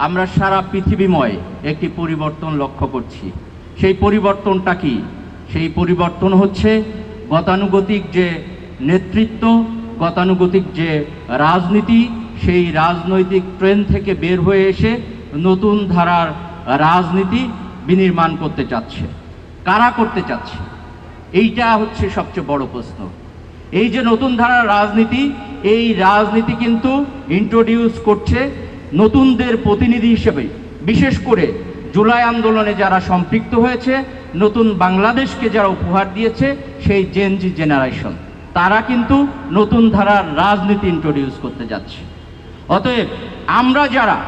আমরা সারা পৃথিবীময় একটি পরিবর্তন লক্ষ্য করছি। সেই পরিবর্তনটা কি? সেই পরিবর্তন হচ্ছে গতানুগতিক যে নেতৃত্ব, গতানুগতিক যে রাজনীতি, সেই রাজনৈতিক ট্রেন থেকে বের হয়ে এসে নতুন ধারার রাজনীতি বিনির্মাণ করতে চাচ্ছে। কারা করতে চাচ্ছে? এইটা হচ্ছে সবচেয়ে বড় প্রশ্ন। এই যে নতুন ধারার রাজনীতি, এই রাজনীতি কিন্তু ইন্ট্রোডিউস করছে নতুনদের প্রতিনিধি হিসেবে, বিশেষ করে জুলাই আন্দোলনে যারা সম্পৃক্ত হয়েছে, নতুন বাংলাদেশকে যারা উপহার দিয়েছে, সেই জেনজি জেনারেশন তারা কিন্তু নতুন ধারার রাজনীতি ইন্ট্রোডিউস করতে যাচ্ছে। অতএব আমরা যারা,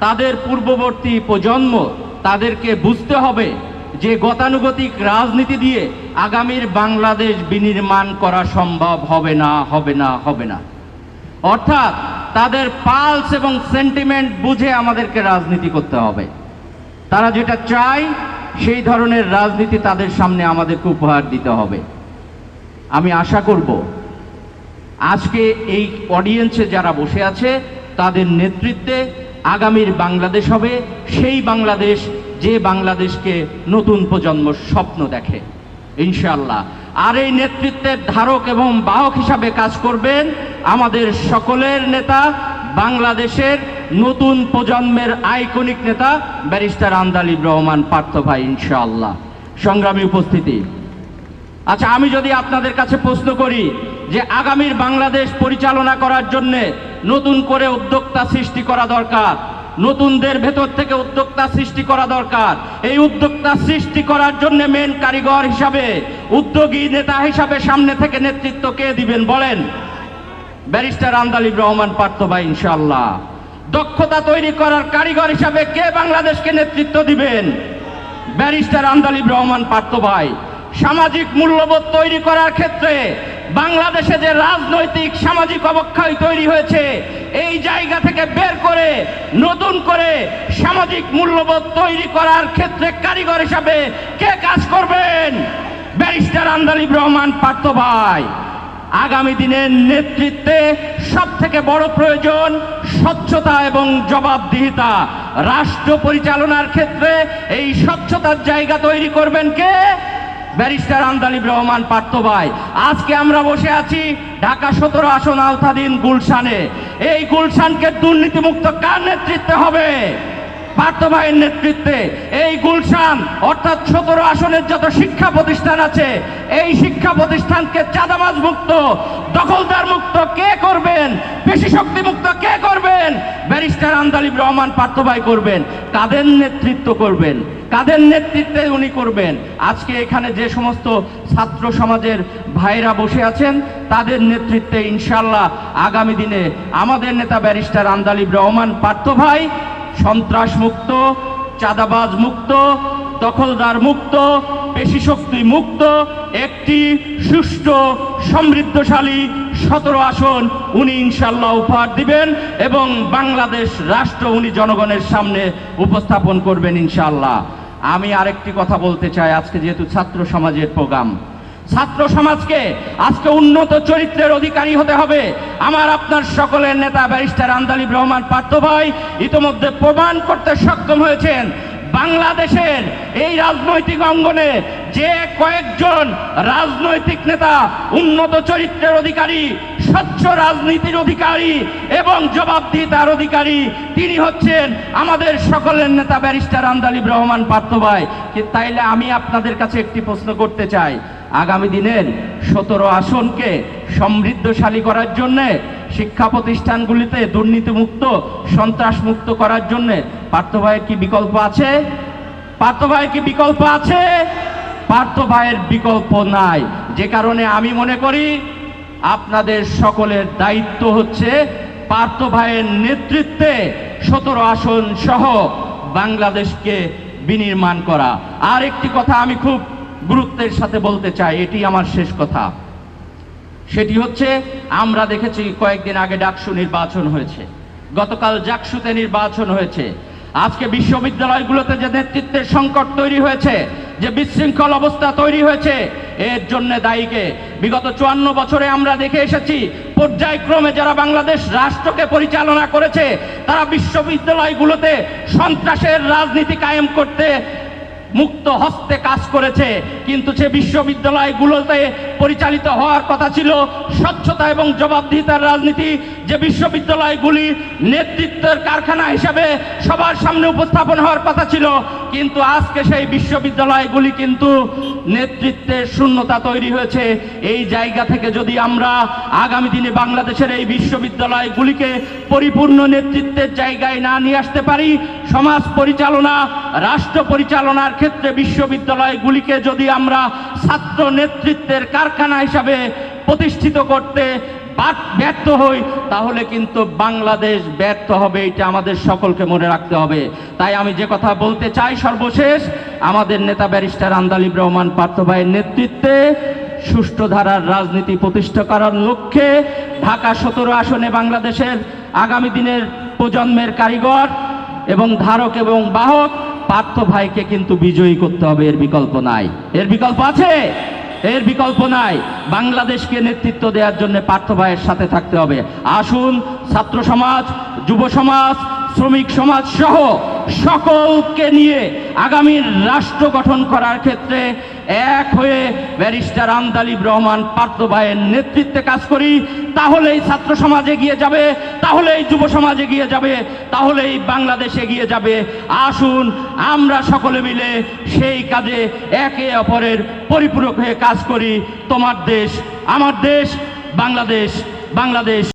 তাদের পূর্ববর্তী প্রজন্ম, তাদেরকে বুঝতে হবে যে গতানুগতিক রাজনীতি দিয়ে আগামীর বাংলাদেশ বিনির্মাণ করা সম্ভব হবে না হবে না হবে না। অর্থাৎ তাদের পালস এবং সেন্টিমেন্ট বুঝে আমাদেরকে রাজনীতি করতে হবে। তারা যেটা চায়, সেই ধরনের রাজনীতি তাদের সামনে আমাদেরকে উপহার দিতে হবে। আমি আশা করব, আজকে এই অডিয়েন্সে যারা বসে আছে, তাদের নেতৃত্বে আগামীর বাংলাদেশ হবে। সেই বাংলাদেশ যে বাংলাদেশকে নতুন প্রজন্ম স্বপ্ন দেখে। ইনশাআল্লাহ। আর এই নেতৃত্বের ধারক এবং বাহক হিসাবে কাজ করবেন আমাদের সকলের নেতা, বাংলাদেশের নতুন প্রজন্মের আইকনিক নেতা, ব্যারিস্টার আন্দালিব রহমান পার্থ ভাই, ইনশাআল্লাহ। সংগ্রামী উপস্থিতি। আচ্ছা আমি যদি আপনাদের কাছে প্রশ্ন করি যে আগামীর বাংলাদেশ পরিচালনা করার জন্যে নতুন করে উদ্যোক্তা সৃষ্টি করা দরকার নতুনদের ভেতর থেকে উদ্যোক্তা সৃষ্টি করা দরকার। এই উদ্যোক্তা সৃষ্টি করার জন্য মেন কারিগর হিসাবে, উদ্যোগী নেতা হিসাবে সামনে থেকে নেতৃত্ব কে দিবেন বলেন? ব্যারিস্টার আন্দালিব রহমান পার্থ ভাই ইনশাল্লাহ দক্ষতা তৈরি করার কারিগর হিসাবে কে বাংলাদেশকে নেতৃত্ব দিবেন? ব্যারিস্টার আন্দালিব রহমান পার্থ ভাই, সামাজিক মূল্যবোধ তৈরি করার ক্ষেত্রে বাংলাদেশে যে রাজনৈতিক সামাজিক অবক্ষয় তৈরি হয়েছে এই জায়গা থেকে বের করে, নতুন করে সামাজিক মূল্যবোধ তৈরি করার ক্ষেত্রে কারিগর হিসাবে কে কাজ করবেন? ব্যারিস্টার আন্দালিব রহমান পার্থ ভাই। আগামী দিনের নেতৃত্বে সব থেকে বড় প্রয়োজন স্বচ্ছতা এবং জবাবদিহিতা। রাষ্ট্র পরিচালনার ক্ষেত্রে এই স্বচ্ছতার জায়গা তৈরি করবেন কে? ব্যারিস্টার আন্দালিব রহমান পার্থ ভাই, আজকে আমরা বসে আছি ঢাকা সতেরো আসন আওতাধীন গুলশানে। এই গুলশানকে দুর্নীতিমুক্ত কার নেতৃত্বে হবে? পার্থ ভাইয়ের নেতৃত্বে। এই গুলশান, অর্থাৎ সতেরো আসনের যত শিক্ষা প্রতিষ্ঠান আছে, এই শিক্ষা প্রতিষ্ঠানকে চাঁদাবাজ মুক্ত, দখলদার মুক্ত কে করবেন? পেশি শক্তি মুক্ত কে করবেন? ব্যারিস্টার আন্দালিব রহমান পার্থ ভাই করবেন কাদের নেতৃত্ব করবেন। কাদের নেতৃত্বে উনি করবেন? আজকে এখানে যে সমস্ত ছাত্র সমাজের ভাইরা বসে আছেন, তাদের নেতৃত্বে ইনশাল্লাহ আগামী দিনে আমাদের নেতা ব্যারিস্টার আন্দালিব রহমান, পার্থ ভাই, সন্ত্রাস মুক্ত, চাঁদাবাজ মুক্ত, দখলদার মুক্ত, পেশি শক্তি মুক্ত, একটি সুষ্ঠু, সমৃদ্ধশালী সতেরো আসন উনি ইনশাল্লাহ উপহার দিবেন এবং বাংলাদেশ রাষ্ট্র উনি জনগণের সামনে উপস্থাপন করবেন ইনশাল্লাহ আমি আরেকটি কথা বলতে চাই, আজকে যেহেতু ছাত্র সমাজের প্রোগ্রাম। ছাত্র সমাজকে আজকে উন্নত চরিত্রের অধিকারী হতে হবে। আমার আপনার সকলের নেতা ব্যারিস্টার আন্দালিব রহমান পার্থ ভাই ইতোমধ্যে প্রমাণ করতে সক্ষম হয়েছেন। বাংলাদেশের এই রাজনৈতিক অঙ্গনে যে কয়েকজন রাজনৈতিক নেতা, উন্নত চরিত্রের অধিকারী, স্বচ্ছ রাজনীতির অধিকারী এবং জবাবদিহিতার অধিকারী, তিনি হচ্ছেন আমাদের সকলের নেতা ব্যারিস্টার আন্দালিব রহমান পার্থ ভাই কি তাইলে আমি আপনাদের কাছে একটি প্রশ্ন করতে চাই। আগামী দিনের সতেরো আসনকে সমৃদ্ধশালী করার জন্যে শিক্ষা প্রতিষ্ঠানগুলিতে দুর্নীতিমুক্ত সন্ত্রাস মুক্ত করার জন্য পার্থ ভাইয়ের কি বিকল্প আছে? পার্থ ভাইয়ের কি বিকল্প আছে? পার্থ ভাইয়ের বিকল্প নাই। যে কারণে আমি মনে করি আপনাদের সকলের দায়িত্ব হচ্ছে পার্থ ভাইয়ের নেতৃত্বে সতেরো আসন সহ বাংলাদেশকে বিনির্মাণ করা। আর একটি কথা আমি খুব গুরুত্বের সাথে বলতে চাই, এটি আমার শেষ কথা। সেটি হচ্ছে, আমরা দেখেছি কয়েকদিন আগে ডাকসু নির্বাচন হয়েছে। গতকাল জাকসুতে নির্বাচন হয়েছে। আজকে বিশ্ববিদ্যালয়গুলোতে যে নেতৃত্বের সংকট তৈরি হয়েছে, যে বিশৃঙ্খল অবস্থা তৈরি হয়েছে, এর জন্য দায়ীকে বিগত চুয়ান্ন বছরে আমরা দেখে এসেছি, পর্যায়ক্রমে যারা বাংলাদেশ রাষ্ট্রকে পরিচালনা করেছে, তারা বিশ্ববিদ্যালয়গুলোতে সন্ত্রাসের রাজনীতি কায়েম করতে মুক্ত হস্তে কাজ করেছে, কিন্তু সে বিশ্ববিদ্যালয়গুলোতে পরিচালিত হওয়ার কথা ছিল স্বচ্ছতা এবং জবাবদিহিতার রাজনীতি। যে বিশ্ববিদ্যালয়গুলি নেতৃত্বের কারখানা হিসাবে সবার সামনে উপস্থাপন হওয়ার কথা ছিল কিন্তু আজকে সেই বিশ্ববিদ্যালয়গুলি কিন্তু নেতৃত্বের শূন্যতা তৈরি হয়েছে। এই জায়গা থেকে যদি আমরা আগামী দিনে বাংলাদেশের এই বিশ্ববিদ্যালয়গুলিকে পরিপূর্ণ নেতৃত্বের জায়গায় না নিয়ে আসতে পারি, সমাজ পরিচালনা, রাষ্ট্র পরিচালনার ক্ষেত্রে বিশ্ববিদ্যালয়গুলিকে যদি আমরা ছাত্র নেতৃত্বের কারখানা হিসাবে প্রতিষ্ঠিত করতে ব্যর্থ হই, তাহলে কিন্তু বাংলাদেশ ব্যর্থ হবে, এটা আমাদের সকলকে মনে রাখতে হবে। তাই আমি যে কথা বলতে চাই সর্বশেষ, আমাদের নেতা ব্যারিস্টার আন্দালিব রহমান পার্থ ভাইয়ের নেতৃত্বে সুষ্ঠু ধারার রাজনীতি প্রতিষ্ঠা করার লক্ষ্যে ঢাকা সতেরো আসনে বাংলাদেশের আগামী দিনের প্রজন্মের কারিগর এবং ধারক এবং বাহক পার্থ ভাইকে কিন্তু বিজয়ী করতে হবে, এর বিকল্প নাই। এর বিকল্প আছে? এর বিকল্প নাই। বাংলাদেশকে নেতৃত্ব দেওয়ার জন্য পার্থ ভাইয়ের সাথে থাকতে হবে। আসুন, ছাত্র সমাজ, যুব সমাজ, শ্রমিক সমাজ সহ সকলকে নিয়ে আগামীর রাষ্ট্র গঠন করার ক্ষেত্রে এক হয়ে ব্যারিস্টার আন্দালিব রহমান পার্থ ভাইয়ের নেতৃত্বে কাজ করি, তাহলেই ছাত্র সমাজ এগিয়ে যাবে, তাহলেই যুব সমাজ এগিয়ে যাবে, তাহলেই বাংলাদেশ এগিয়ে যাবে। আসুন, আমরা সকলে মিলে সেই কাজে একে অপরের পরিপূরক হয়ে কাজ করি। তোমার দেশ, আমার দেশ, বাংলাদেশ বাংলাদেশ।